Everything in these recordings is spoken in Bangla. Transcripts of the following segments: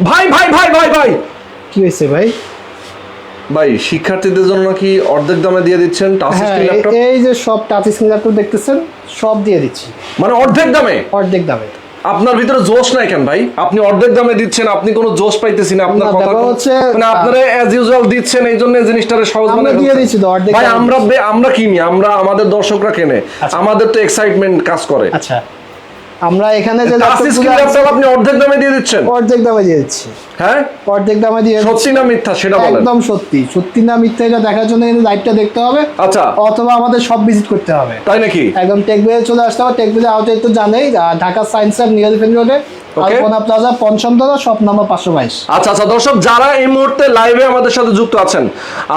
ভাই ভাই ভাই ভাই ভাই। কি হয়েছে ভাই? ভাই শিক্ষার্থীদের জন্য নাকি অর্ধেক দামে দিয়ে দিচ্ছেন টাচ স্ক্রিন ল্যাপটপ এই- যে সব টাচ স্ক্রিন ল্যাপটপ দেখতেছেন সব দিয়ে দিচ্ছি। মানে অর্ধেক দামে? অর্ধেক দামে। আপনার ভিতরে জোশ নাই কেন ভাই? আপনি অর্ধেক দামে দিচ্ছেন আপনি কোনো জোশ পাইতেছি না আপনার কথা হচ্ছে- মানে আপনারা অ্যাজ ইউজুয়াল দিচ্ছেন এই জন্য এই জিনিসটারে সহজ আমরা দিয়ে দিচ্ছি তো, অর্ধেক ভাই আমরা আমরা কিনি আমরা আমাদের দর্শকরা কেনে। আচ্ছা। আমাদের তো এক্সাইটমেন্ট কাজ করে। আচ্ছা। আমরা এখানে যে ল্যাপটপ আপনি অর্ধেক দামে দিয়ে দিচ্ছেন। অর্ধেক দামে দিয়ে দিচ্ছি। হ্যাঁ? অর্ধেক দামে দিয়ে। সত্যি না মিথ্যা সেটা বলেন। একদম সত্যি। সত্যি না মিথ্যা এটা দেখার জন্য কিন্তু লাইভটা দেখতে হবে। আচ্ছা। অথবা আমাদের সব ভিজিট করতে হবে। তাই নাকি? একদম টেকবেজে চলে আসতে হবে। টেকবেজে আউটে তো জানেই Dhaka science and near defence রোডে আলপনা প্লাজা পঞ্চম তলা শপ নাম্বার পাঁচশো বাইশ। আচ্ছা আচ্ছা দর্শক যারা এই মুহূর্তে লাইভে আমাদের সাথে যুক্ত আছেন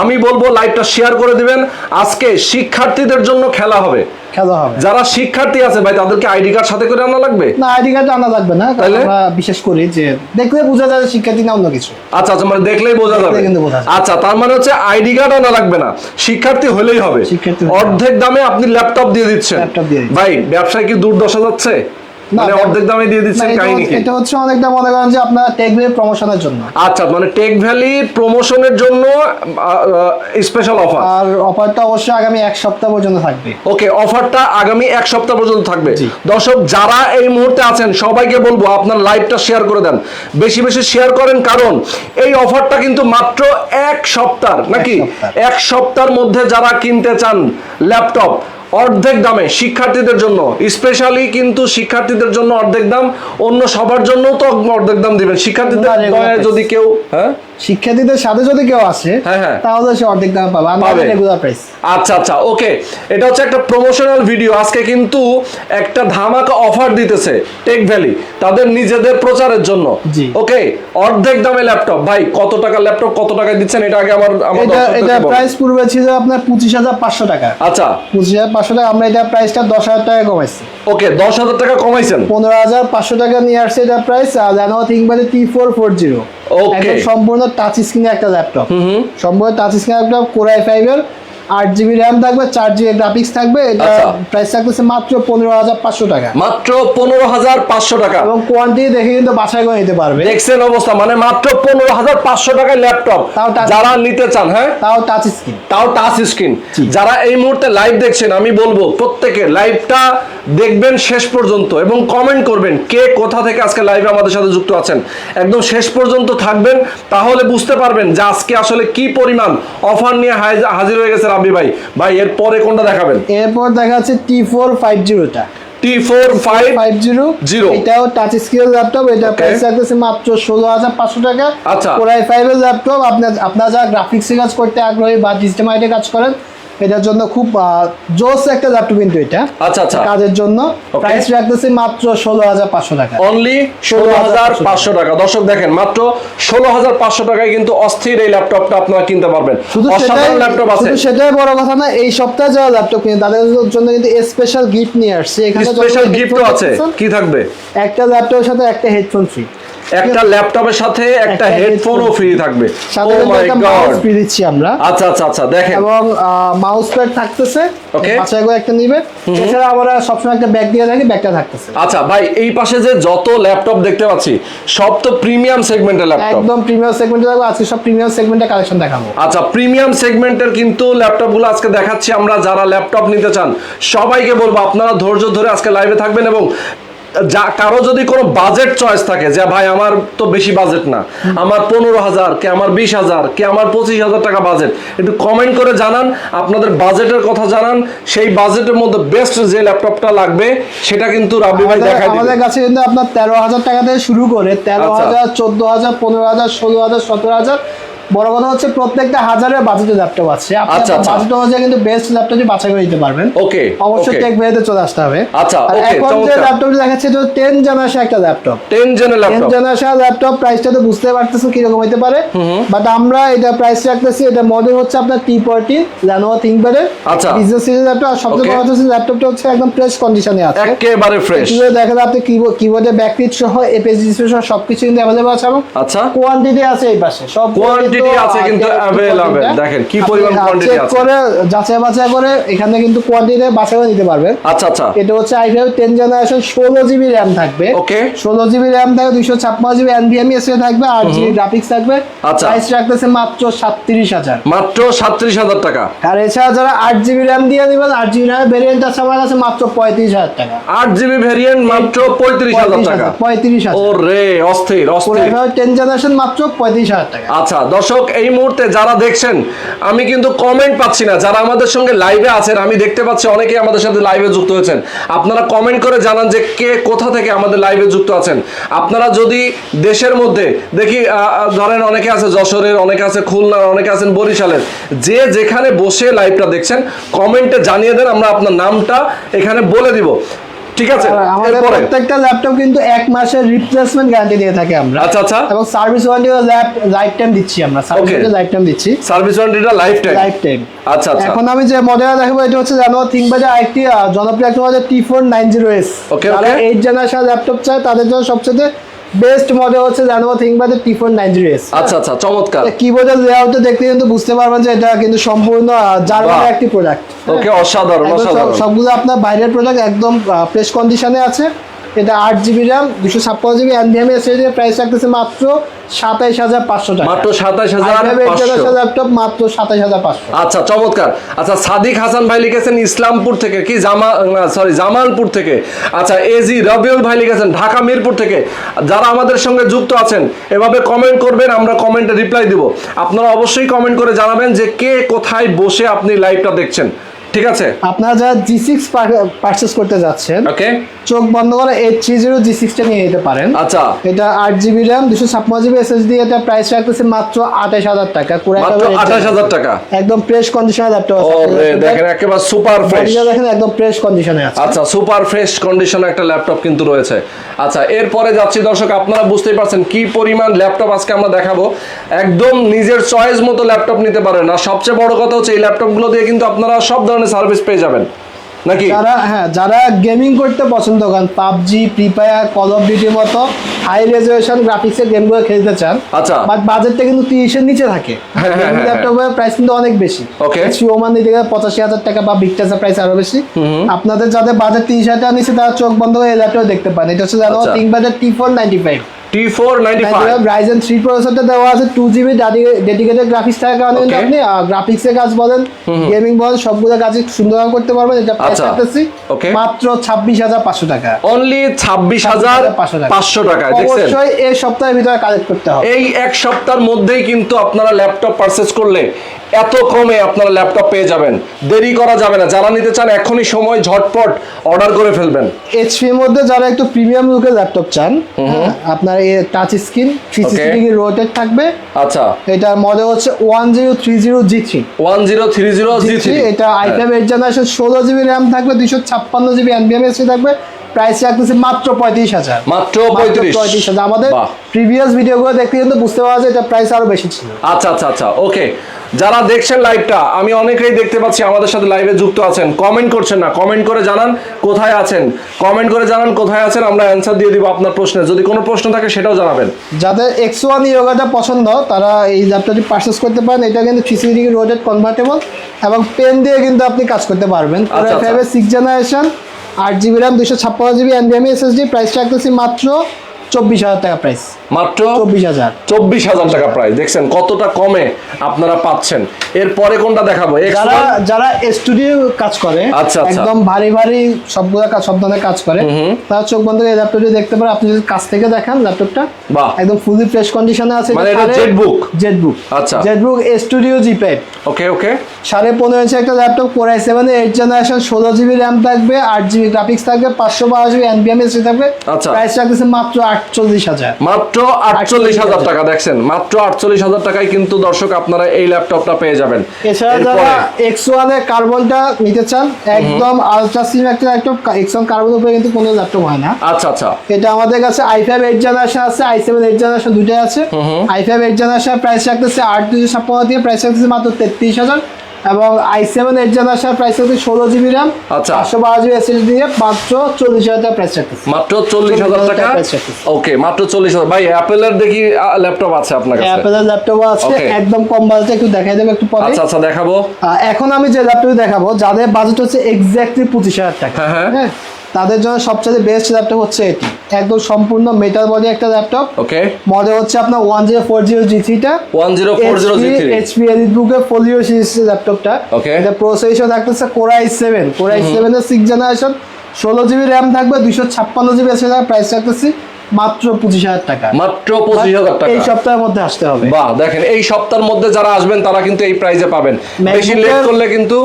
আমি বলব লাইভটা শেয়ার করে দিবেন। আজকে শিক্ষার্থীদের জন্য খেলা হবে। খেলা হবে। যারা শিক্ষার্থী আছে ভাই তাদেরকে আইডি কার্ড সাথে করে আনা লাগবে? না আইডি কার্ড আনা লাগবে না? আমরা বিশেষ করি যে দেখলে বোঝা যায় যে শিক্ষার্থী না অন্য কিছু। আচ্ছা আচ্ছা মানে দেখলেই বোঝা যাবে। আচ্ছা তার মানে হচ্ছে আইডি কার্ড আনা লাগবে না। শিক্ষার্থী হলেই হবে। অর্ধেক দামে আপনি ল্যাপটপ দিয়ে দিচ্ছেন। ভাই ব্যবসায় কি দুর্দশা যাচ্ছে? মানে অর্ধেক দামে দিয়ে দিচ্ছেন কাহিনী কি? এটা হচ্ছে অনেকটা মনে করেন যে আপনার টেকবিলে প্রমোশনের জন্য। আচ্ছা মানে টেক ভ্যালি প্রমোশনের জন্য স্পেশাল অফার আর অফারটা অবশ্যই আগামী এক সপ্তাহ পর্যন্ত থাকবে। ওকে অফারটা আগামী এক সপ্তাহ পর্যন্ত থাকবে। দর্শক যারা এই মুহূর্তে আছেন সবাইকে বলব আপনার লাইভটা শেয়ার করে দেন। বেশি বেশি শেয়ার করেন কারণ এই অফারটা কিন্তু মাত্র এক সপ্তাহ নাকি? এক সপ্তাহের মধ্যে যারা কিনতে চান ল্যাপটপ অর্ধেক দামে শিক্ষার্থীদের জন্য স্পেশালি কিন্তু শিক্ষার্থীদের জন্য অর্ধেক দাম অন্য সবার জন্য তো অর্ধেক দাম দিবেন শিক্ষার্থীদের। যদি কেউ হ্যাঁ শিক্ষার্থীদের সাথে যদি কেউ আসে হ্যাঁ, হ্যাঁ। তাহলে সে অর্ধেক দাম পাবে। রেগুলার প্রাইস আচ্ছা আচ্ছা ওকে। এটা হচ্ছে একটা প্রমোশনাল ভিডিও আজকে কিন্তু একটা ধামাকা অফার দিতেছে টেক ভ্যালি তাদের নিজেদের প্রচারের জন্য। ওকে অর্ধেক দামে ল্যাপটপ ভাই কত টাকা ল্যাপটপ কত টাকায় দিচ্ছেন? এটা আগে আমার এটা এটা প্রাইস পূর্বে ছিল আপনার 25500 টাকা। আচ্ছা। 25500 টাকা আমরা এটা প্রাইসটা 10000 টাকা কমাইছি। ওকে 10000 টাকা কমাইছেন? 15500 টাকা নিয়ে আসছে এটা প্রাইস আর জানো ফোর জিরো ওকে সম্পূর্ণ টাচ স্ক্রিনে একটা ল্যাপটপ সম্পূর্ণ touch screen laptop core i five এর আট জিবি র্যাম থাকবে চার জিবি গ্রাফিক্স থাকবে এটা আচ্ছা। প্রাইস থাকতেছে মাত্র পনেরো হাজার পাঁচশো টাকা। মাত্র পনেরো হাজার পাঁচশো টাকা। এবং কোয়ান্টিটি দেখে কিন্তু বাছাই করে নিতে পারবে। দেখছেন অবস্থা মানে মাত্র পনেরো হাজার পাঁচশো টাকায় ল্যাপটপ তাও যারা নিতে চান হ্যাঁ? তাও টাচ স্ক্রিন তাও টাচ স্ক্রিন যারা এই মুহূর্তে লাইভ দেখছেন আমি বলব প্রত্যেকে লাইভটা দেখবেন শেষ পর্যন্ত এবং কমেন্ট করবেন কে কোথা থেকে আজকে লাইভে আমাদের সাথে যুক্ত আছেন। একদম শেষ পর্যন্ত থাকবেন তাহলে বুঝতে পারবেন যে আজকে আসলে কি পরিমাণ অফার নিয়ে হাজির হয়ে গেছে রাব্বি ভাই। ভাই এর পরে কোনটা দেখাবেন? এরপর দেখা যাচ্ছে T four five জিরোটা T four five five zero zero এটাও টাচ স্ক্রিন ল্যাপটপ এটা প্রাইস রাখতেছে মাত্র ষোলো হাজার পাঁচশো টাকা। আচ্ছা। কোরাই ফাইভের ল্যাপটপ আপনার আপনার যারা গ্রাফিক্সে কাজ করতে আগ্রহী বা ডিজিটাল কাজ করেন এটার জন্য খুব জোস একটা ল্যাপটপ কিন্তু এটা। আচ্ছা আচ্ছা। কাজের জন্য। প্রাইস রাখতেছে মাত্র ষোলো হাজার পাঁচশো টাকা। অনলি ষোলো হাজার পাঁচশো টাকা। দর্শক দেখেন মাত্র ষোলো হাজার পাঁচশো টাকায় কিন্তু অস্থির এই ল্যাপটপটা আপনারা কিনতে পারবেন। শুধু সেটাই ল্যাপটপ আছে। শুধু সেটাই বড় কথা না এই সপ্তাহে যারা ল্যাপটপ কিনে তাদের জন্য কিন্তু স্পেশাল গিফট নিয়ে আসছে। এখানে স্পেশাল গিফটও আছে। কি থাকবে? একটা ল্যাপটপের সাথে একটা হেডফোন ফ্রি একটা ল্যাপটপের সাথে একটা হেডফোনও ফ্রি থাকবে। ও মাই গড ফ্রি দিচ্ছি আমরা। আচ্ছা আচ্ছা আচ্ছা দেখেন। এবং মাউস প্যাড থাকতেছে। Okay. বাচ্চা করে একটা নিবে এছাড়া আমরা সবসময় একটা ব্যাগ দিয়ে থাকি ব্যাগটা থাকতেছে। আচ্ছা ভাই এই পাশে যে যত ল্যাপটপ দেখতে পাচ্ছি সব তো প্রিমিয়াম সেগমেন্টের ল্যাপটপ। একদম প্রিমিয়াম সেগমেন্টে থাকব। আজকে সব প্রিমিয়াম সেগমেন্টের কালেকশন দেখাবো। আচ্ছা প্রিমিয়াম সেগমেন্টের কিন্তু ল্যাপটপগুলো আজকে দেখাচ্ছি আমরা যারা ল্যাপটপ নিতে চান সবাইকে বলব আপনারা ধৈর্য ধরে আজকে লাইভে থাকবেন এবং যা কারও যদি কোনো বাজেট চয়েস থাকে যে ভাই আমার তো বেশি বাজেট না আমার পনেরো হাজার কে আমার বিশ হাজার কে আমার পঁচিশ হাজার টাকা বাজেট একটু কমেন্ট করে জানান আপনাদের বাজেটের কথা জানান সেই বাজেটের মধ্যে বেস্ট যে ল্যাপটপটা লাগবে সেটা কিন্তু রাব্বি ভাই দেখাই আমাদের কাছে কিন্তু আপনার তেরো হাজার টাকা থেকে শুরু করে তেরো আচ্ছা। হাজার চোদ্দ হাজার পনেরো হাজার ষোলো হাজার সতেরো হাজার বড় কথা হচ্ছে প্রত্যেকটা হাজারের বাজেটের ল্যাপটপ আছে। আচ্ছা, আচ্ছা। বাজেট অনুযায়ী কিন্তু বেস্ট ল্যাপটপটি বাছাই করে নিতে পারবেন ওকে অবশ্যই টেক ভেরিতে চলে আসতে হবে। আচ্ছা, আর এখন যে। ল্যাপটপটি দেখাচ্ছে এটা টেন জেনারেশন একটা ল্যাপটপ। টেন জেনের টেন ল্যাপটপ জেনারেশন ল্যাপটপ প্রাইসটা তো বুঝতে পারতেছেন কীরকম হতে পারে। বাট আমরা এটা প্রাইস রাখতেছি এটা মডেল হচ্ছে আপনার টি ফোরটি ল্যানোভো থিঙ্কপ্যাডের আচ্ছা। বিজনেস সিরিজ ল্যাপটপ আর সবচেয়ে বড় হচ্ছে ল্যাপটপটা হচ্ছে একদম ফ্রেশ কন্ডিশনে আছে। একেবারে ফ্রেশ কীভাবে দেখা যায় আপনি কিবোর্ড কিবোর্ডে ব্যাকলিট সহ এপিএস ডিসপ্লে সহ সবকিছু কিন্তু অ্যাভেলেবল আছে এবং আচ্ছা। কোয়ান্টিটি আছে এই পাশে। সব কোয়ান্টিটি কোয়ান্টিটি আছে কিন্তু আহ, দেখেন কি পরিমাণ কোয়ান্টিটি আছে? করে যাচাই বাছাই করে এখানে কিন্তু কোয়ান্টিটি বাছাই নিতে পারবেন। আচ্ছা আচ্ছা। এটা হচ্ছে আই ফাইভ টেন জেনারেশন ষোলো জিবি র্যাম থাকবে। Okay. ষোলো জিবি র্যাম থাকবে দুইশো ছাপ্পান্ন জিবি এনভিএমই এসে থাকবে আট জিবি গ্রাফিক্স থাকবে। আচ্ছা। প্রাইস রাখতেছে মাত্র সাতত্রিশ হাজার। মাত্র সাতত্রিশ হাজার টাকা। আর এছাড়া যারা আট জিবি র্যাম দিয়ে নেবেন আট জিবি র্যাম ভেরিয়েন্ট আছে আমার কাছে মাত্র পঁয়ত্রিশ হাজার টাকা। আট জিবি ভেরিয়েন্ট মাত্র পঁয়ত্রিশ হাজার টাকা। পঁয়ত্রিশ ও হাজার অস্থির অস্থির। টেন জেনারেশন মাত্র পঁয়ত্রিশ হাজার টাকা। আচ্ছা দর্শক এই মুহূর্তে যারা দেখছেন, আমি কিন্তু কমেন্ট পাচ্ছি না। যারা আমাদের সঙ্গে লাইভে আছেন, আমি দেখতে পাচ্ছি অনেকেই আমাদের সাথে লাইভে যুক্ত হয়েছেন। আপনারা কমেন্ট করে জানান যে কে কোথা থেকে আমাদের লাইভে যুক্ত আছেন। আপনারা যদি দেশের মধ্যে, দেখি ধরেন অনেকে আছে যশোরের, অনেকে আছে খুলনার, অনেকে আছেন বরিশালের। যে যেখানে বসে লাইভটা দেখছেন কমেন্টে জানিয়ে দেন, আমরা আপনার নামটা এখানে বলে দিব। ঠিক আছে? আমাদের প্রত্যেকটা ল্যাপটপ কিন্তু এক মাসের রিপ্লেসমেন্ট গ্যারান্টি দিয়ে থাকে আমরা। আচ্ছা আচ্ছা। এবং সার্ভিস ওয়ারেন্টি লাইফ টাইম দিচ্ছি আমরা। সার্ভিস. লাইফ টাইম দিচ্ছি। সার্ভিস ওয়ারেন্টিটা লাইফ টাইম লাইফ টাইম আচ্ছা আচ্ছা। এখন আমি যে মডেল দেখাবো এটা হচ্ছে জানো আরেকটি জনপ্রিয় একটা model T four nine zero S eight generation laptop চাই তাদের জন্য সবচেয়ে বেস্ট মডেল হচ্ছে জানো thing T four nine zero S আচ্ছা আচ্ছা চমৎকার। কিবোর্ডের লেআউট দেখতে কিন্তু বুঝতে পারবেন যে এটা কিন্তু সম্পূর্ণ জার্মানের একটি প্রোডাক্ট ওকে অসাধারণ অসাধারণ। সবগুলো আপনার বাইরের প্রোডাক্ট একদম ফ্রেশ কন্ডিশনে আছে। এটা আট জিবি র্যাম দুশো ছাপ্পান্ন জিবি এনভিএমএ এর প্রাইস রাখতেছে মাত্র সাতাইশ হাজার পাঁচশো টাকা। মাত্র সাতাশ হাজার ল্যাপটপ মাত্র সাতাইশ হাজার পাঁচশো। আচ্ছা চমৎকার। আচ্ছা সাদিক হাসান ভাই লিখেছেন ইসলামপুর থেকে কি? জামা সরি জামালপুর থেকে। আচ্ছা এজি রবিউল ভাই লিখেছেন ঢাকা মিরপুর থেকে। যারা আমাদের সঙ্গে যুক্ত আছেন এভাবে কমেন্ট করবেন আমরা কমেন্টে রিপ্লাই দিব। আপনারা অবশ্যই কমেন্ট করে জানাবেন যে কে কোথায় বসে আপনি লাইভটা দেখছেন। ঠিক আছে? আপনারা যারা জি সিক্স পারচেস করতে যাচ্ছেন ওকে। চোখ বন্ধ করে এইট থ্রি জিরো জি সিক্সটা নিয়ে যেতে পারেন। আচ্ছা। এটা আট জিবি র্যাম দুশো ছাপ্পান্ন জিবি এসএসডি এটা প্রাইস রাখতেছে মাত্র আঠাশ হাজার টাকা। আঠাশ হাজার টাকা। একদম ফ্রেশ কন্ডিশনে ল্যাপটপ দেখেন একেবারে সুপার ফ্রেশ দেখেন একদম ফ্রেশ কন্ডিশনে আছে। আচ্ছা সুপার ফ্রেশ কন্ডিশন একটা ল্যাপটপ কিন্তু রয়েছে। আচ্ছা এরপরে যাচ্ছি দর্শক আপনারা বুঝতেই পারছেন কি পরিমাণ ল্যাপটপ আজকে আমরা দেখাবো। একদম নিজের চয়েস মতো ল্যাপটপ নিতে পারেন। আর সবচেয়ে বড় কথা হচ্ছে এই ল্যাপটপগুলো দিয়ে কিন্তু আপনারা সব ধরনের সার্ভিস পেয়ে যাবেন। নাকি? যারা হ্যাঁ যারা গেমিং করতে পছন্দ করেন PUBG free fire call of ডিউটির মতো হাই রেজুলেশন গ্রাফিক্সের গেমগুলো খেলতে চান আচ্ছা। বাট বাজেটটা কিন্তু তিরিশের নিচে থাকে। হ্যাঁ, হ্যাঁ, হ্যাঁ, ল্যাপটপের প্রাইস কিন্তু অনেক বেশি। Okay. ওমান নিতে গেলে পঁচাশি হাজার টাকা বা বিগটাসের প্রাইস আরও বেশি। আপনাদের যাদের বাজেট তিরিশ হাজার টাকা নিচ্ছে তারা চোখ বন্ধ করে এই ল্যাপটপ দেখতে পান এটা হচ্ছে আচ্ছা। থিংকপ্যাডের T four ninety five T four ninety five Ryzen three প্রসেসরটা দেওয়া আছে টু ডেডিকেটেড গ্রাফিক্স থাকার কারণে কিন্তু আপনি গ্রাফিক্সের কাজ বলেন গেমিং বলেন সবগুলো করতে পারবেন। এটা প্রাইস আচ্ছা। মাত্র ছাব্বিশ হাজার পাঁচশো টাকা। অনলি ছাব্বিশ হাজার 26,500 পাঁচশো টাকায় দেখছেন? অবশ্যই এই সপ্তাহের ভিতরে কালেক্ট করতে হবে। এই এক সপ্তাহের মধ্যেই কিন্তু আপনারা ল্যাপটপ পারচেস করলে এত কমে আপনারা ল্যাপটপ পেয়ে যাবেন। দেরি করা যাবে না। যারা নিতে চান এখনই সময় ঝটপট অর্ডার করে ফেলবেন। এইচপির মধ্যে যারা একটু প্রিমিয়াম লুকের ল্যাপটপ চান আপনার এই touch screen three. Sixty degree rotate থাকবে। আচ্ছা। এটার মডেল হচ্ছে one zero three zero G three one zero three zero G three এটা আই ফাইভ এইট জেনারেশন ষোলো জিবি র্যাম থাকবে দুইশো ছাপ্পান্ন জিবি এনবিএম এসি থাকবে। প্রাইস রাখতেছে মাত্র পঁয়ত্রিশ হাজার। মাত্র পঁয়ত্রিশ। পঁয়ত্রিশ হাজার। আমাদের। প্রিভিয়াস ভিডিওগুলো দেখতে কিন্তু বুঝতে পারা যায় এটা প্রাইস আরও বেশি ছিল। আচ্ছা আচ্ছা আচ্ছা। ওকে যারা দেখছেন লাইভটা আমি অনেকেই দেখতে পাচ্ছি আমাদের সাথে লাইভে যুক্ত আছেন। কমেন্ট করছেন না। কমেন্ট করে জানান কোথায় আছেন। কমেন্ট করে জানান কোথায় আছেন আমরা অ্যান্সার দিয়ে দিব আপনার প্রশ্নে। যদি কোনো প্রশ্ন থাকে সেটাও জানাবেন। যাদের এক্স ওয়ান ইয়োগাটা পছন্দ তারা এই ল্যাপটপটি পারচেস করতে পারেন। এটা কিন্তু three sixty degree rotate convertible এবং পেন দিয়ে কিন্তু আপনি কাজ করতে পারবেন। আচ্ছা, আচ্ছা। সিক্স জেনারেশন আট জিবি র্যাম দুশো ছাপ্পান্ন জিবি এনবিএমই এসএসডি প্রাইস রাখতেছি মাত্র চব্বিশ হাজার টাকা প্রাইস মাত্র চব্বিশ হাজার। চব্বিশ হাজার টাকা প্রাইস দেখছেন কতটা কমে আপনারা পাচ্ছেন। এরপরে কোনটা দেখাবো? যারা যারা স্টুডিও কাজ করে আচ্ছা, আচ্ছা। একদম ভারী ভারী সবগুলো সব ধরনের কাজ করে তারা চোখ বন্ধ করে ল্যাপটপটি দেখতে পারে আপনি যদি কাছ থেকে দেখান ল্যাপটপটা বাহ। একদম ফুলি ফ্রেশ কন্ডিশনে আছে মানে এটা Jetbook? জেটবুক আচ্ছা। Jetbook studio G pad okay okay সাড়ে পনেরো ইঞ্চি একটা laptop core i seven eight generation ষোলো জিবি র্যাম থাকবে আট জিবি গ্রাফিক্স থাকবে পাঁচশো বারো জিবি এনবিএম থাকবে। আচ্ছা। প্রাইস রাখতেছে মাত্র আটচল্লিশ হাজার। মাত্র আটচল্লিশ হাজার টাকা দেখছেন? মাত্র আটচল্লিশ হাজার টাকায় কিন্তু দর্শক আপনারা এই ল্যাপটপটা পেয়ে যাবেন। এছাড়া যারা এক্স কার্বনটা নিতে চান একদম আলট্রা সিম একটা ল্যাপটপ এক্স ওয়ান কার্বন উপরে কিন্তু কোনো ল্যাপটপ হয় না। আচ্ছা আচ্ছা। এটা আমাদের কাছে আই ফাইভ এইট জেনারেশন আছে আই সেভেন এইট জেনারেশন দুটাই আছে। I five eight generation price রাখতেছে আট দুশো ছাপ্পান্ন দিয়ে প্রাইস রাখতেছে মাত্র তেত্রিশ হাজার এবং i seven eight generation price হচ্ছে ষোলো জিবি র্যাম আচ্ছা। পাঁচশো বারো জিবি এসএসডি দিয়ে মাত্র চল্লিশ হাজার টাকা প্রাইস রাখতেছে। মাত্র চল্লিশ হাজার টাকা। ওকে মাত্র চল্লিশ হাজার। ভাই অ্যাপেলের দেখি ল্যাপটপ আছে আপনার কাছে? অ্যাপেলের ল্যাপটপ আছে একদম কম বাজেটে একটু দেখাই দেবো একটু পরে। আচ্ছা আচ্ছা দেখাবো। এখন আমি যে ল্যাপটপ দেখাবো যাদের বাজেট হচ্ছে এক্স্যাক্টলি পঁচিশ হাজার টাকা। হ্যাঁ, হ্যাঁ। হ্যাঁ? তাদের জন্য সবচেয়ে বেস্ট ল্যাপটপ হচ্ছে এটি। একদম সম্পূর্ণ মেটাল বডি একটা ল্যাপটপ ওকে মডেল হচ্ছে আপনার one zero four zero G থ্রিটা one zero four zero G three HP elite বুকের ফোলিও সিরিজ ল্যাপটপটা Okay. এটা প্রসেসর থাকতেছে core i seven core i seven এর সিক্স জেনারেশন ষোলো জিবি র্যাম থাকবে দুইশো ছাপ্পান্ন জিবি এসে প্রাইস রাখতেছি মাত্র পঁচিশ হাজার টাকা। মাত্র পঁচিশ হাজার টাকা। এই সপ্তাহের মধ্যে আসতে হবে। বাহ দেখেন এই সপ্তাহের মধ্যে যারা আসবেন তারা কিন্তু এই প্রাইজে পাবেন। বেশি লেট করলে কিন্তু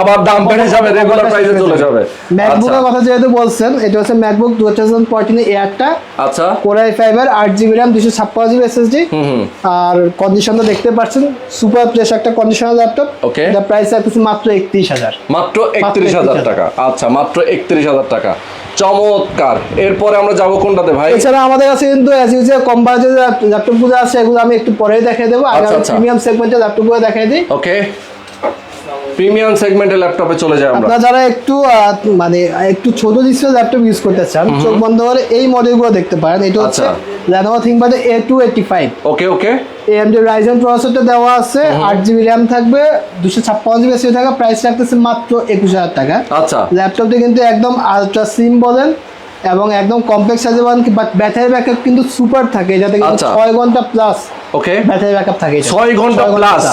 আবার দাম বেড়ে যাবে রেগুলার প্রাইসে চলে যাবে। ম্যাকবুকের আচ্ছা। কথা যেহেতু বলছেন এটা হচ্ছে ম্যাকবুক টু থাউজেন্ড ফোরটিন এয়ারটা আচ্ছা। কোরাই ফাইবার আট জিবি র্যাম দুশো ছাপ্পান্ন জিবি এসএসডি হুম হুম। আর কন্ডিশনটা দেখতে পাচ্ছেন সুপার ফ্রেশ একটা কন্ডিশনার ল্যাপটপ Okay. এটা প্রাইস রাখতেছি মাত্র একত্রিশ হাজার। মাত্র একত্রিশ হাজার 31,000 টাকা। আচ্ছা মাত্র একত্রিশ হাজার টাকা। চমৎকার। এরপরে আমরা যাব কোনটাতে ভাই? এছাড়া আমাদের কাছে কিন্তু অ্যাজ ইউজুয়াল কম বাজেটের ল্যাপটপগুলো আছে এগুলো আমি একটু পরেই দেখাই দেবো। আগে। প্রিমিয়াম সেগমেন্টের ল্যাপটপগুলো দেখাই দিই। ওকে প্রিমিয়াম সেগমেন্টের ল্যাপটপে চলে যাই আমরা। আপনারা যারা একটু মানে একটু ছোট ডিসপ্লে ল্যাপটপ ইউজ করতে চান চোখ বন্ধ করে এই মডেলগুলো দেখতে পারেন। এটা হচ্ছে আচ্ছা। Lenovo ThinkPad A two eighty five okay. Okay AMD Ryzen প্রসেসরটা দেওয়া আছে আট জিবি র্যাম থাকবে দুশো ছাপ্পান্ন জিবি এসএসডি থাকা প্রাইস রাখতেছে মাত্র একুশ হাজার টাকা। আচ্ছা। ল্যাপটপটি কিন্তু একদম আলট্রা সিম বলেন এবং একদম কমপ্লেক্স সাইজে বলেন বাট ব্যাটারি ব্যাকআপ কিন্তু সুপার থাকে এটাতে কিন্তু আচ্ছা। ছয় ঘণ্টা প্লাস ওকে। ব্যাটারি ব্যাকআপ থাকে। এটা। ছয় ঘণ্টা প্লাস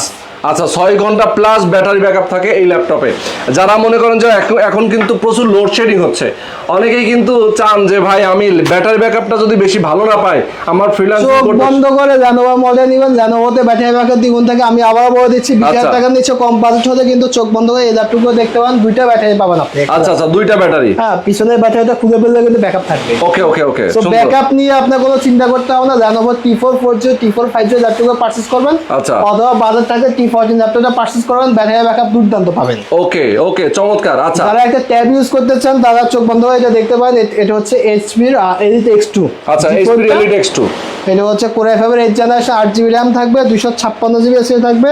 আচ্ছা ছয় ঘণ্টা প্লাস ব্যাটারি ব্যাকআপ থাকে এই ল্যাপটপে যারা মনে করেন যে এখন- কিন্তু প্রচুর লোডশেডিং হচ্ছে অনেকেই কিন্তু চান যে ভাই আমি ব্যাটারি ব্যাকআপটা যদি বেশি ভালো না পাই আমার ফ্রিল্যান্সিং বন্ধ করে ল্যানোভো মডেল নিবেন ল্যানোভোতে ব্যাটারি ব্যাকআপ দ্বিগুণ থাকে। আমি আবার বলে দিচ্ছি বিশ হাজার আচ্ছা। টাকা নিচ্ছে কম বাজেট হলে কিন্তু চোখ বন্ধ করে এই ল্যাপটপগুলো দেখতে পান দুইটা ব্যাটারি পাবেন আপনি। আচ্ছা আচ্ছা দুইটা ব্যাটারি হ্যাঁ পিছনের ব্যাটারিটা খুলে ফেললে কিন্তু ব্যাকআপ থাকবে। ওকে ওকে ওকে তো ব্যাকআপ নিয়ে আপনার কোনো চিন্তা করতে হবে না। Lenovo T four four zero T four five zero ল্যাপটপটা পার্চেস করবেন। আচ্ছা। অথবা বাজার থেকে টি ফোরটিন ল্যাপটপটা পার্চেস করবেন ব্যাটারি ব্যাকআপ দুর্দান্ত পাবেন। ওকে ওকে চমৎকার আচ্ছা। যারা একটা ট্যাব ইউজ করতে চান তারা চোখ বন্ধ করে এটা দেখতে পারেন। এটা হচ্ছে এইচপির এলিট এক্স টু আচ্ছা এইচপি এলিট এক্স টু এটা হচ্ছে কোরাই ফাইভের এইট জেনারেশন আট জিবি র্যাম থাকবে দুইশো ছাপ্পান্ন জিবি এসে থাকবে।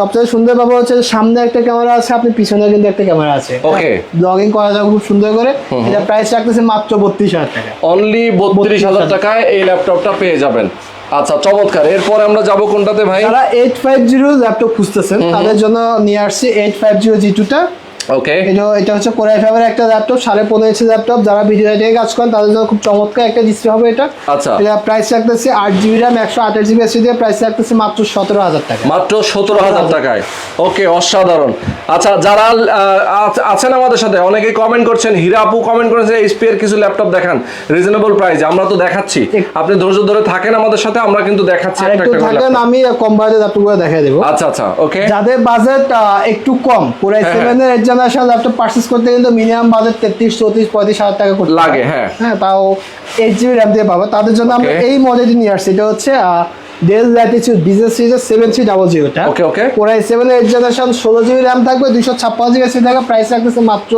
সবচেয়ে সুন্দর ব্যাপার হচ্ছে সামনে একটা ক্যামেরা আছে আপনি পিছনে কিন্তু একটা ক্যামেরা আছে। Okay. ব্লগিং করা যাবে খুব সুন্দর করে। এটা প্রাইস রাখতেছে মাত্র বত্রিশ হাজার টাকা। অনলি বত্রিশ হাজার। টাকায় এই ল্যাপটপটা পেয়ে যাবেন। আচ্ছা চমৎকার। এরপর আমরা যাব কোনটাতে ভাই? যারা এইট ফাইভ জিরো ল্যাপটপ খুঁজতেছেন তাদের জন্য নিয়ে আসছি এইট ফাইভ জিরো জি টুটা ওকে এটা হচ্ছে কোরাই ফাইভের একটা ল্যাপটপ সাড়ে পনেরো ইঞ্চি ল্যাপটপ যারা ভিডিও এডিটিং কাজ করেন তাদের জন্য খুব চমৎকার একটা ডিসপ্লে হবে এটা। আচ্ছা। এটা প্রাইস রাখতেছে আট জিবি র্যাম একশো আঠাশ জিবি এসি দিয়ে প্রাইস রাখতেছে মাত্র সতেরো হাজার টাকা। মাত্র সতেরো হাজার টাকায়। ওকে অসাধারণ। আচ্ছা যারা আছেন আমাদের সাথে অনেকে কমেন্ট করছেন হীরা আপু কমেন্ট করেছে এইচপি এর কিছু ল্যাপটপ দেখান। রিজনেবল প্রাইসে আমরা তো দেখাচ্ছি। আপনি ধৈর্য ধরে থাকেন আমাদের সাথে আমরা কিন্তু দেখাচ্ছি একটা থাকেন আমি কম বাজেট ল্যাপটপগুলো দেখাই দেবো। আচ্ছা আচ্ছা ওকে যাদের বাজেট একটু কম জেনারেশন ল্যাপটপ পারচেস করতে কিন্তু মিনিমাম বাজেট তেত্রিশ চৌত্রিশ পঁয়ত্রিশ হাজার টাকা লাগে, হ্যাঁ। হ্যাঁ তাও এইট জিবি র্যাম দিয়ে পাবো। তাদের জন্য আমরা এই মডেলটি নিয়ে আসছি। এটা হচ্ছে ডেল ল্যাটিচিউড বিজনেস সিরিজের সেভেন থ্রি ডাবল জিরোটা Okay, okay. পুরো সেভেন এইট জেনারেশন ষোলো জিবি র্যাম থাকবে দুইশো ছাপ্পান্ন জিবি এসি থাকা প্রাইস রাখতেছে মাত্র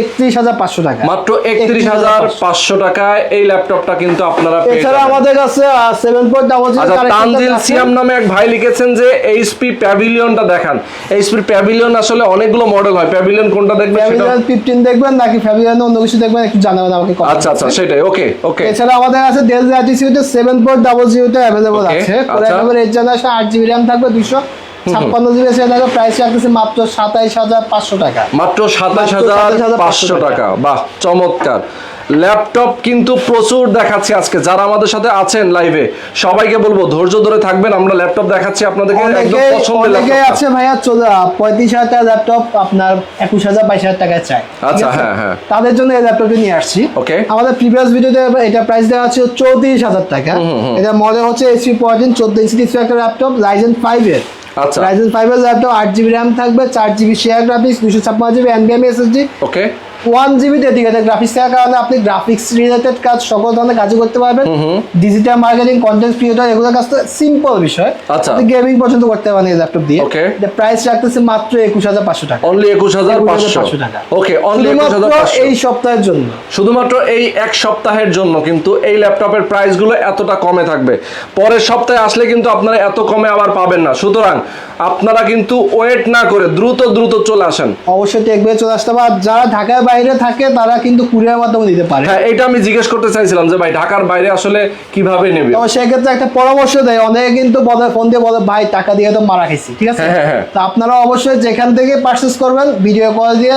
একত্রিশ হাজার পাঁচশো টাকা। মাত্র একত্রিশ হাজার পাঁচশো টাকায় এই ল্যাপটপটা কিন্তু আপনারা এছাড়া। আমাদের কাছে সেভেন পয়েন্ট ডাবল আচ্ছা জিরো তানজিল সিয়াম নামে এক ভাই লিখেছেন যে এইচপি প্যাভিলিয়নটা দেখান। এইচপি প্যাভিলিয়ন আসলে অনেকগুলো মডেল হয়। প্যাভিলিয়ন কোনটা দেখবেন সেটা? ফ্যামিলিয়ান ফিফটিন দেখবেন নাকি ফ্যামিলিয়ান অন্য কিছু দেখবেন একটু জানাবেন আমাকে আচ্ছা আচ্ছা সেটাই। ওকে ওকে এছাড়া আমাদের কাছে ডেল ল্যাটিটিউডের সেভেন পয়েন্ট ডাবল জিরোটা অ্যাভেলেবল আছে। আচ্ছা। এইট আট জিবি র্যাম থাকবে দুশো ছাপ্পান্ন জিবি থাকবে প্রাইস রাখতেছে মাত্র সাতাইশ হাজার পাঁচশো টাকা। মাত্র সাতাশ হাজার 27,500 পাঁচশো টাকা। বাহ চমৎকার। ল্যাপটপ কিন্তু প্রচুর দেখাচ্ছি আজকে। যারা আমাদের সাথে আছেন লাইভে সবাইকে বলব ধৈর্য ধরে থাকবেন আমরা ল্যাপটপ দেখাচ্ছি আপনাদেরকে একদম পছন্দের ল্যাপটপ আছে ভাইয়া চলে পঁয়ত্রিশ হাজার টাকা ল্যাপটপ আপনার একুশ হাজার বাইশ হাজার টাকায় চাই। আচ্ছা, হ্যাঁ, হ্যাঁ। তাদের জন্য এই ল্যাপটপটি নিয়ে আসছি। ওকে আমাদের প্রিভিয়াস ভিডিওতে এটা প্রাইস দেওয়া আছে চৌত্রিশ হাজার টাকা। এটা মডেল হচ্ছে এসপি ফোরটিন চোদ্দ ইঞ্চি ডিসপ্লে একটা ল্যাপটপ রাইজেন ফাইভ এর। আচ্ছা। রাইজেন ফাইভ এর ল্যাপটপ আট জিবি র্যাম থাকবে চার জিবি শেয়ার গ্রাফিক্স দুশো ছাপ্পান্ন GB এনবিএম SSD okay one GB dedicated graphics থাকার কারণে আপনি গ্রাফিক্স রিলেটেড কাজ সকল ধরনের কাজই করতে পারবেন। ডিজিটাল মার্কেটিং কন্টেন্ট ক্রিয়েটর এগুলো কাজ তো সিম্পল বিষয়। আচ্ছা। আপনি গেমিং পর্যন্ত করতে পারেন এই ল্যাপটপ দিয়ে। Okay. প্রাইস রাখতেছে মাত্র একুশ হাজার পাঁচশো টাকা। অনলি একুশ হাজার পাঁচশো। 21,500 টাকা। ওকে অনলি এই সপ্তাহের জন্য। শুধুমাত্র এই এক সপ্তাহের জন্য কিন্তু এই ল্যাপটপের প্রাইসগুলো এতটা কমে থাকবে। পরের সপ্তাহে আসলে কিন্তু আপনারা এত কমে আবার পাবেন না। সুতরাং আপনারা কিন্তু ওয়েট না করে দ্রুত দ্রুত চলে আসেন। অবশ্যই টেকবে চলে আসতে আর যারা ঢাকার বাইরে থাকে তারা কিন্তু কুরিয়ার মাধ্যমে দিতে পারে। হ্যাঁ এটা আমি জিজ্ঞেস করতে চাইছিলাম যে ভাই ঢাকার বাইরে আসলে কীভাবে নেবে? তো সেক্ষেত্রে একটা পরামর্শ দেয়। অনেকে কিন্তু বলে ফোন দিয়ে বলে ভাই টাকা দিয়ে তো মারা খাইছি ঠিক আছে? হ্যাঁ, হ্যাঁ, হ্যাঁ। তো আপনারা অবশ্যই যেখান থেকে পারচেস করবেন ভিডিও কল দিয়ে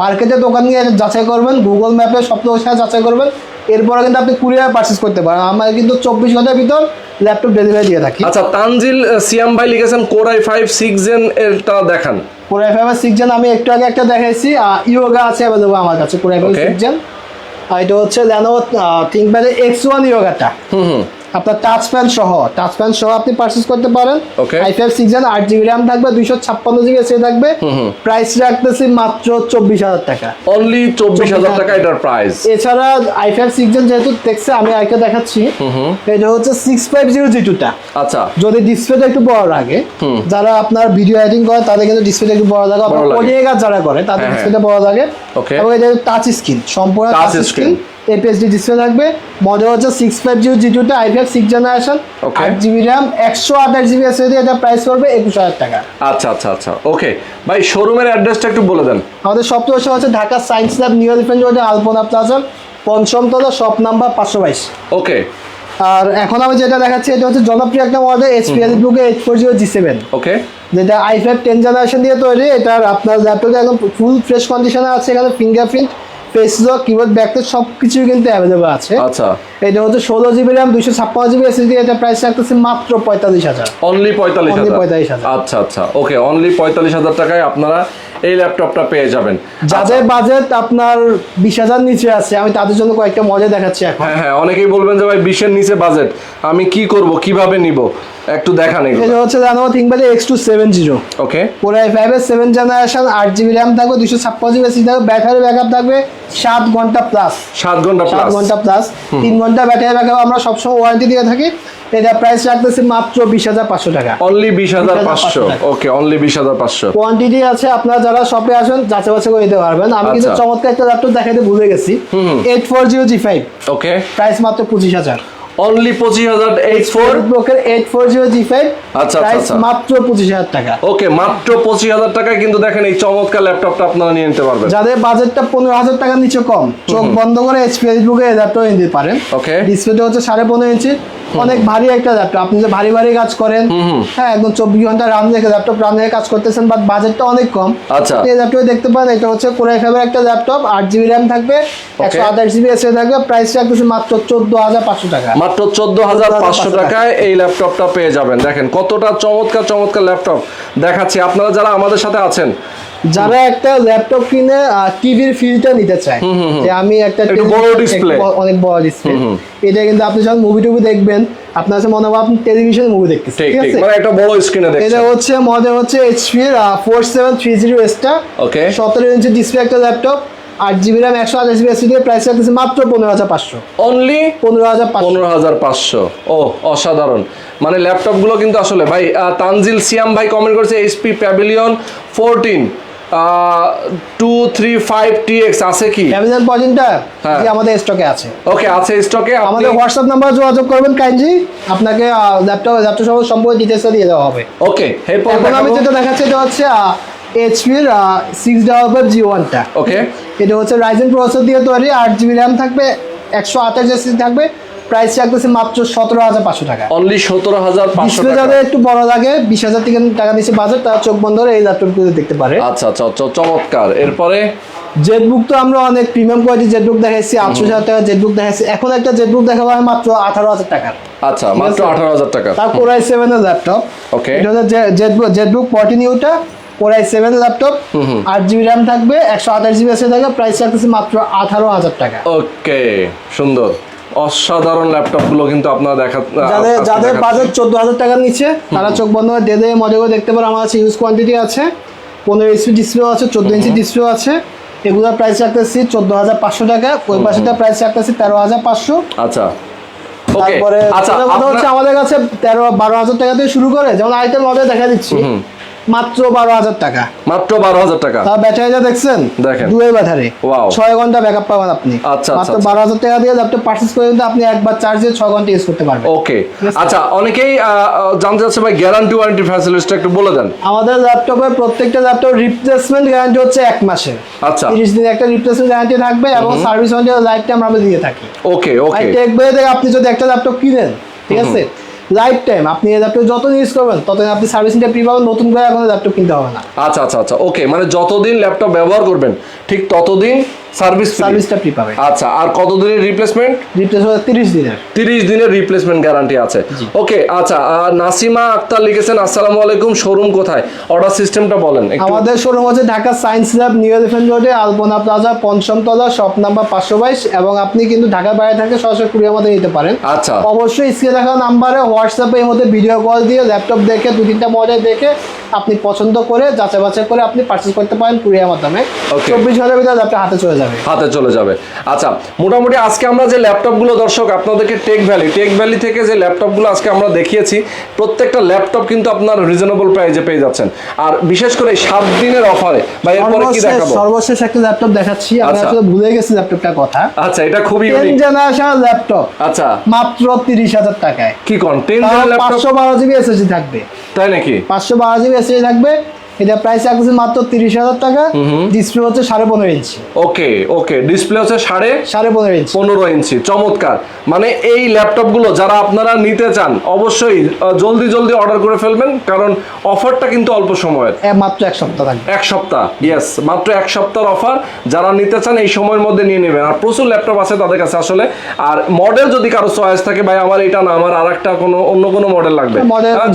মার্কেটে দোকান নিয়ে যাচাই করবেন গুগল ম্যাপে সপ্তাহ সাথে যাচাই করবেন। এরপরে কিন্তু আপনি কুরিয়ার পারচেস করতে পারেন। আমরা কিন্তু চব্বিশ ঘণ্টার ভিতর ল্যাপটপ ডেলিভারি দিয়ে থাকি। আচ্ছা তানজিল সিয়াম ভাই লিখেছেন core i five six gen এরটা দেখান। কোরআই ফাইভার সিক্স জেন আমি একটু আগে একটা দেখাইছি ইয়োগা আছে অ্যাভেলেবল আমার কাছে কোরআই সিক্স জেন আর এটা হচ্ছে লেনো থিঙ্কপ্যাডের এক্স ওয়ান ইয়োগাটা হুম হুম। আপনার টাচ প্যান সহ টাচ প্যান সহ আপনি পারচেস করতে পারেন. আই ফাইভ সিক্স আট জিবি র্যাম থাকবে দুইশো ছাপ্পান্ন জিবি এসে থাকবে। প্রাইস রাখতেছি মাত্র চব্বিশ হাজার টাকা। অনলি চব্বিশ হাজার টাকা এটার প্রাইস এছাড়া আই ফাইভ সিক্স যেহেতু দেখছে আমি আইকে দেখাচ্ছি। এটা হচ্ছে সিক্স ফাইভ জিরো জি টুটা আচ্ছা। যদি ডিসপ্লেটা একটু বড় লাগে যারা আপনার ভিডিও এডিটিং করে তাদের কিন্তু ডিসপ্লেটা একটু বড় লাগে। আপনার যারা করে তাদের হ্যাঁ, ডিসপ্লেটা বড় লাগে. এবং এটা টাচ স্ক্রিন সম্পূর্ণ টাচ স্ক্রিন এপিএসডি ডিসপ্লে থাকবে। মডেল হচ্ছে সিক্স ফাইভ জিরো জি টুটা আই ফাইভ সিক্স জেনারেশন. আট জিবি র্যাম একশো আঠাশ জিবি এসে এটা প্রাইস পড়বে একুশ হাজার টাকা। আচ্ছা আচ্ছা আচ্ছা। ওকে ভাই শোরুমের অ্যাড্রেসটা একটু বলে দেন। আমাদের সপ্তাহ হচ্ছে Dhaka science lab new elephant রোডে আলপনা প্লাজা পঞ্চমতলা শপ নাম্বার পাঁচশো বাইশ। ওকে আর এখন আমি যেটা দেখাচ্ছি এটা হচ্ছে জনপ্রিয় একটা মডেল এইচপিএল বুকে eight four zero G seven okay যেটা আই ফাইভ টেন জেনারেশন দিয়ে তৈরি এটার আপনার ল্যাপটপে একদম ফুল ফ্রেশ কন্ডিশনে আছে এখানে fingerprint face lock keyboard backlit সব কিছুই কিন্তু অ্যাভেলেবল আছে। আচ্ছা। এটা হচ্ছে ষোলো জিবি র্যাম দুশো ছাপ্পান্ন জিবি এসএসডি এটা প্রাইস রাখতেছে মাত্র পঁয়তাল্লিশ হাজার। অনলি পঁয়তাল্লিশ Only হাজার। আচ্ছা আচ্ছা। ওকে অনলি পঁয়তাল্লিশ হাজার টাকায় আপনারা এই ল্যাপটপটা পেয়ে যাবেন। যাদের বাজেট আপনার বিশ হাজার নিচে আছে আমি তাদের জন্য কয়েকটা মডেল দেখাচ্ছি এখন। হ্যাঁ হ্যাঁ অনেকেই বলবেন যে ভাই বিশের নিচে বাজেট আমি কি করব? কীভাবে নিব? একটু দেখান এটা হচ্ছে জানো ThinkPad X two seven zero okay core i ফাইভের সেভেন জেনারেশন আট জিবি র্যাম থাকবে দুশো ছাপ্পান্ন জিবি এসএসডি থাকবে ব্যাটারি ব্যাকআপ থাকবে সাত ঘণ্টা প্লাস সাত ঘণ্টা সাত প্লাস ঘণ্টা প্লাস তিন ঘণ্টা ব্যাটারি ব্যাকআপ আমরা সবসময় ওয়ারেন্টি দিয়ে থাকি। এটা প্রাইস রাখতেছি মাত্র বিশ হাজার পাঁচশো টাকা। অনলি বিশ হাজার 20,500 পাঁচশো ওকে অনলি বিশ হাজার পাঁচশো। কোয়ান্টিটি আছে আপনারা যারা শপে আসেন যাচাই বাছাই করে নিতে পারবেন। আমি কিন্তু আচ্ছা। চমৎকার একটা ল্যাপটপ দেখাতে ভুলে গেছি। Eight four zero G five okay price মাত্র পঁচিশ হাজার। অনলি পঁচিশ হাজার এইট ফোর ব্লকের eight four zero G five আচ্ছা, আচ্ছা। মাত্র পঁচিশ হাজার টাকা। ওকে মাত্র পঁচিশ হাজার টাকায় কিন্তু দেখেন এই চমৎকার ল্যাপটপটা আপনারা নিয়ে নিতে পারবেন। যাদের বাজেটটা পনেরো হাজার টাকার নিচে কম চোখ বন্ধ করে এইচপি ফেসবুকে ল্যাপটপ নিতে পারেন। ওকে ডিসপ্লেটা হচ্ছে সাড়ে পনেরো ইঞ্চি অনেক ভারী একটা ল্যাপটপ আপনি যে ভারী ভারী কাজ করেন হ্যাঁ একদম চব্বিশ ঘণ্টা রান রেখে ল্যাপটপ রান রেখে কাজ করতেছেন বাট বাজেটটা অনেক কম। আচ্ছা। এই ল্যাপটপে দেখতে পারেন এটা হচ্ছে কোরাই ফাইভের একটা ল্যাপটপ আট জিবি র্যাম থাকবে একশো আঠাশ জিবি এসে থাকবে প্রাইস রাখতেছে মাত্র চোদ্দ হাজার পাঁচশো টাকা। মাত্র চোদ্দ হাজার পাঁচশো টাকায় এই ল্যাপটপটা পেয়ে যাবেন। দেখেন কতটা চমৎকার চমৎকার ল্যাপটপ দেখাচ্ছি। আপনারা যারা আমাদের সাথে আছেন যারা একটা ল্যাপটপ কিনে টিভির ফিলটা নিতে চায় যে আমি একটা বড়। ব- অনেক বড় ডিসপ্লে এটা কিন্তু আপনি যখন মুভি টুভি দেখবেন আপনার কাছে মনে হবে আপনি টেলিভিশন মুভি দেখতেছেন ঠিক আছে? মানে একটা বড় স্ক্রিনে দেখছেন। এটা হচ্ছে মডেল হচ্ছে এইচপি থ্রি জিরো এসটা Okay. সতেরো ইঞ্চি ডিসপ্লে একটা ল্যাপটপ আট জিবি র্যাম একশো আঠাশ জিবি এসি দিয়ে প্রাইস রাখতেছে মাত্র পনেরো হাজার পাঁচশো। অনলি পনেরো হাজার পনেরো হাজার পাঁচশো। ও অসাধারণ। মানে ল্যাপটপগুলো কিন্তু আসলে ভাই তানজিল সিয়াম ভাই কমেন্ট করেছে HP Pavilion fourteen two three five TX আছে কি? অ্যামাজন পজিনটা হ্যাঁ। আমাদের স্টকে আছে? ওকে আছে স্টকে আমাদের হোয়াটসঅ্যাপ নাম্বার যোগাযোগ করবেন কাইন্ডলি আপনাকে ল্যাপটপ ল্যাপটপ সব সম্পর্কে ডিটেলসটা দিয়ে দেওয়া হবে। ওকে এখন আমি। যেটা দেখাচ্ছি এটা হচ্ছে এইচপির সিক্স ডাবল জি ওয়ানটা ওকে এটা হচ্ছে রাইজেন প্রসেসর দিয়ে তৈরি আট জিবি র্যাম থাকবে একশো আঠাশ থাকবে প্রাইস রাখতেছে মাত্র সতেরো হাজার পাঁচশো টাকা। অনলি সতেরো হাজার পাঁচশো টাকা। একটু বড় লাগে বিশ হাজার থেকে টাকা নিচে বাজেট তারা চোখ বন্ধ করে এই ল্যাপটপগুলো দেখতে পারে। আচ্ছা আচ্ছা চমৎকার। এরপরে? জেটবুক তো আমরা অনেক প্রিমিয়াম কোয়ালিটি জেটবুক দেখাইছি আটশো হাজার টাকা জেটবুক দেখাইছি। এখন একটা জেটবুক দেখাবো হয় মাত্র আঠারো হাজার টাকার। আচ্ছা মাত্র আঠারো হাজার টাকা তার কোরাই সেভেনের ল্যাপটপ ওকে এটা হচ্ছে জেটবুক জেটবুক ফোরটিন ইউটা কোরাই সেভেন ল্যাপটপ আট জিবি র্যাম থাকবে একশো আঠাশ জিবি এসে থাকবে প্রাইস রাখতেছে মাত্র আঠারো হাজার টাকা। ওকে সুন্দর। অসাধারণ ল্যাপটপগুলো কিন্তু আপনারা দেখা যাদের যাদের। বাজেট চোদ্দ হাজার টাকার নিচে তারা চোখ বন্ধ করে ডেদে মডেলও দেখতে পারে। আমার কাছে ইউজ কোয়ান্টিটি আছে। পনেরো ইঞ্চি ডিসপ্লে আছে চোদ্দ ইঞ্চি ডিসপ্লে আছে। এগুলোর প্রাইস রাখতেছি চোদ্দ হাজার পাঁচশো টাকা। ওই পাশেটা প্রাইস রাখতেছি তেরো হাজার পাঁচশো। আচ্ছা। তারপরে আচ্ছা হচ্ছে আমাদের কাছে তেরো বারো হাজার টাকা থেকে শুরু করে যেমন আইটেম মধ্যে দেখা দিচ্ছি। মাত্র বারো হাজার টাকা। মাত্র বারো হাজার টাকা। তার ব্যাটারিটা দেখছেন? দেখেন। দুয়ের ব্যাটারি। ছয় ঘণ্টা ব্যাকআপ পাবেন আপনি। আচ্ছা, মাত্র আচ্ছা। বারো হাজার টাকা দিয়ে ল্যাপটপ পার্চেস করে কিন্তু আপনি একবার চার্জ দিয়ে ছয় ঘণ্টা ইউজ করতে পারবেন। ওকে আচ্ছা অনেকেই জানতে চাচ্ছে ভাই গ্যারান্টি ওয়ারেন্টি ফ্যাসিলিটিসটা একটু বলে দেন। আমাদের ল্যাপটপের প্রত্যেকটা ল্যাপটপ রিপ্লেসমেন্ট গ্যারান্টি হচ্ছে এক মাসের আচ্ছা। তিরিশ দিন একটা রিপ্লেসমেন্ট গ্যারান্টি থাকবে এবং সার্ভিস ওয়ারেন্টি লাইফ টাইম আমরা দিয়ে থাকি। ওকে ওকে টেক থেকে আপনি যদি একটা ল্যাপটপ কিনেন ঠিক আছে? লাইফ টাইম আপনি ল্যাপটপ যত ইউজ করবেন, ততদিন আপনি সার্ভিসিংটা ফ্রি পাবেন, নতুন করে এখন ল্যাপটপ কিনতে হবে না। আচ্ছা আচ্ছা আচ্ছা ওকে মানে যতদিন ল্যাপটপ ব্যবহার করবেন, ঠিক ততদিন সার্ভিস সার্ভিসটা ফ্রি পাবে। আচ্ছা আর কতদিনের রিপ্লেসমেন্ট রিপ্লেস হবে তিরিশ দিনের। তিরিশ দিনের রিপ্লেসমেন্ট গ্যারান্টি আছে। ওকে আচ্ছা আর নাসিমা আক্তার লিখেছেন আসসালামু আলাইকুম শোরুম কোথায়? অর্ডার সিস্টেমটা বলেন আমাদের শোরুম হচ্ছে Dhaka science lab new elephant রোডে আলপনা প্লাজা পঞ্চম তলা শপ নাম্বার পাঁচশো বাইশ। এবং আপনি কিন্তু ঢাকার বাইরে থেকে সরাসরি কুড়ির মধ্যে নিতে পারেন। আচ্ছা। অবশ্যই স্ক্রিনে দেখা নাম্বারে হোয়াটসঅ্যাপে এর মধ্যে ভিডিও কল দিয়ে ল্যাপটপ দেখে দু তিনটা মডেল দেখে আপনি পছন্দ করে যাচাই বাছাই করে আপনি পারচেস করতে পারেন কুরিয়ার মাধ্যমে. চব্বিশ ঘণ্টার ভিতরে ল্যাপটপ হাতে চলে যাবে। হাতে চলে যাবে। আচ্ছা মোটামুটি আজকে আমরা যে ল্যাপটপগুলো দর্শক আপনাদেরকে টেক ভ্যালি টেক ভ্যালি থেকে যে ল্যাপটপগুলো আজকে আমরা দেখিয়েছি প্রত্যেকটা ল্যাপটপ কিন্তু আপনার রিজনেবল প্রাইসে পেয়ে যাচ্ছেন। আর বিশেষ করে সাত দিনের অফারে বা এরপরে কি দেখাবো? সর্বশেষ একটা ল্যাপটপ দেখাচ্ছি। আমি আচ্ছা। আসলে ভুলে গেছি ল্যাপটপটার কথা। আচ্ছা এটা খুবই ইউনিক জেনারেশন ল্যাপটপ। আচ্ছা। মাত্র তিরিশ হাজার টাকায়। কি কোন? Ten laptop? পাঁচশো বারো জিবি এসএসডি থাকবে। তাই নাকি? পাঁচশো বারো জিবি এসএসডি থাকবে। এটা প্রাইস রাখতেছে মাত্র তিরিশ হাজার টাকা। ডিসপ্লে হচ্ছে সাড়ে পনেরো ইঞ্চি ওকে ওকে ডিসপ্লে হচ্ছে সাড়ে সাড়ে পনেরো ইঞ্চি পনেরো ইঞ্চি চমৎকার। মানে এই ল্যাপটপগুলো যারা আপনারা নিতে চান অবশ্যই জলদি জলদি অর্ডার করে ফেলবেন কারণ অফারটা কিন্তু অল্প সময়ের। মাত্র এক সপ্তাহ থাকবে। এক সপ্তাহ ইয়েস মাত্র এক সপ্তাহের অফার যারা নিতে চান এই সময়ের মধ্যে নিয়ে নেবেন। আর প্রচুর ল্যাপটপ আছে তাদের কাছে আসলে। আর মডেল যদি কারও চয়েস থাকে ভাই আমার এটা না আমার আর একটা কোনো অন্য কোনো মডেল লাগবে।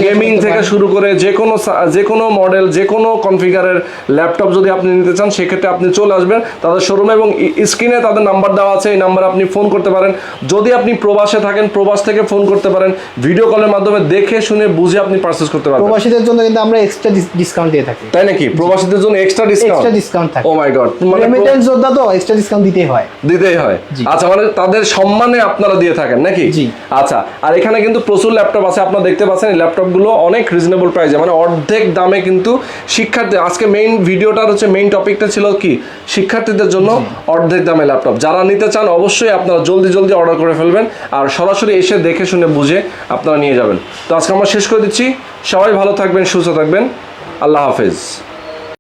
গেমিং থেকে শুরু করে যে কোনো যে কোনো মডেল যে কোনো কনফিগারের ল্যাপটপ যদি আপনি নিতে চান সেক্ষেত্রে আপনি চলে আসবেন তাদের শোরুমে এবং স্ক্রিনে তাদের নাম্বার দেওয়া আছে এই নাম্বারে আপনি ফোন করতে পারেন। যদি আপনি প্রবাসে থাকেন প্রবাস থেকে ফোন করতে পারেন। ভিডিও কলের মাধ্যমে দেখে শুনে বুঝে আপনি পারচেস করতে পারবেন। প্রবাসীদের জন্য কিন্তু আমরা এক্সট্রা ডিসকাউন্ট দিয়ে থাকি। তাই নাকি? প্রবাসীদের জন্য এক্সট্রা ডিসকাউন্ট এক্সট্রা ডিসকাউন্ট থাকে। ও মাই গড মানে রেমিটেন্স যোদ্ধা তো এক্সট্রা ডিসকাউন্ট দিতেই হয়। দিতেই হয়। আচ্ছা মানে তাদের সম্মানে আপনারা দিয়ে থাকেন নাকি? জি। আচ্ছা আর এখানে কিন্তু প্রচুর ল্যাপটপ আছে। আপনারা দেখতে পাচ্ছেন এই ল্যাপটপগুলো অনেক রিজনেবল প্রাইসে মানে অর্ধেক দামে কিন্তু শিক্ষার্থী আজকে মেইন ভিডিওটার হচ্ছে মেইন টপিকটা ছিল কি? শিক্ষার্থীদের জন্য অর্ধেক দামে ল্যাপটপ যারা নিতে চান অবশ্যই আপনারা জলদি জলদি অর্ডার করে ফেলবেন আর সরাসরি এসে দেখে শুনে বুঝে আপনারা নিয়ে যাবেন। তো আজকে আমরা শেষ করে দিচ্ছি। সবাই ভালো থাকবেন সুস্থ থাকবেন। আল্লাহ হাফেজ।